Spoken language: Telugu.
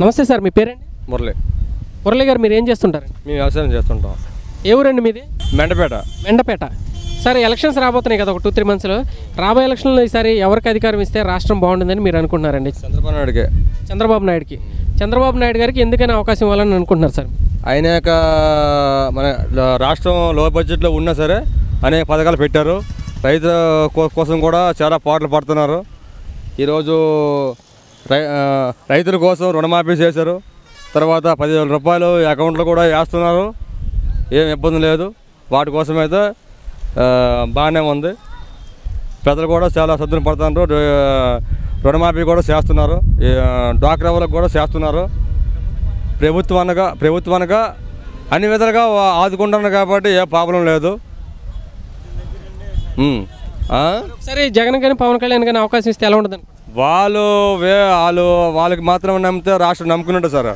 నమస్తే సార్ మీ పేరండి? మురళి. మురళి గారు మీరు ఏం చేస్తుంటారండి మేము వ్యవసాయం చేస్తుంటాం. ఏ ఊరండి మీది? మెండపేట. మెండపేట. సార్ ఎలక్షన్స్ రాబోతున్నాయి కదా ఒక టూ త్రీ మంత్స్లో. రాబోయే ఎలక్షన్లో ఈసారి ఎవరికి అధికారం ఇస్తే రాష్ట్రం బాగుంటుందని మీరు అనుకుంటున్నారండి? చంద్రబాబు నాయుడుకి. చంద్రబాబు నాయుడుకి. చంద్రబాబు నాయుడు గారికి ఎందుకైనా అవకాశం ఇవ్వాలని అనుకుంటున్నారు సార్? ఆయన యొక్క మన రాష్ట్రం లో బడ్జెట్లో ఉన్నా సరే అనేక పథకాలు పెట్టారు. రైతుల కో- కోసం కూడా చాలా పాటలు పడుతున్నారు. ఈరోజు రైతుల కోసం రుణమాఫీ చేశారు. తర్వాత పదివేల రూపాయలు అకౌంట్లో కూడా వేస్తున్నారు. ఏం ఇబ్బంది లేదు. వాటి కోసం అయితే బాగానే ఉంది. ప్రజలు కూడా చాలా సద్దులు పడుతున్నారు. రుణమాఫీ కూడా చేస్తున్నారు. ఈ, డ్వాక్రా వాళ్ళకు కూడా చేస్తున్నారు. ప్రభుత్వం అనగా ప్రభుత్వం అనగా అన్ని విధాలుగా ఆదుకుంటున్నారు కాబట్టి ఏ ప్రాబ్లం లేదు. సరే జగన్ కానీ పవన్ కళ్యాణ్ కానీ అవకాశం ఇస్తే ఎలా ఉంటుంది వాళ్ళు వే వాళ్ళు వాళ్ళకి మాత్రం నమ్మితే రాష్ట్రం నమ్ముకున్నట్టు సార్.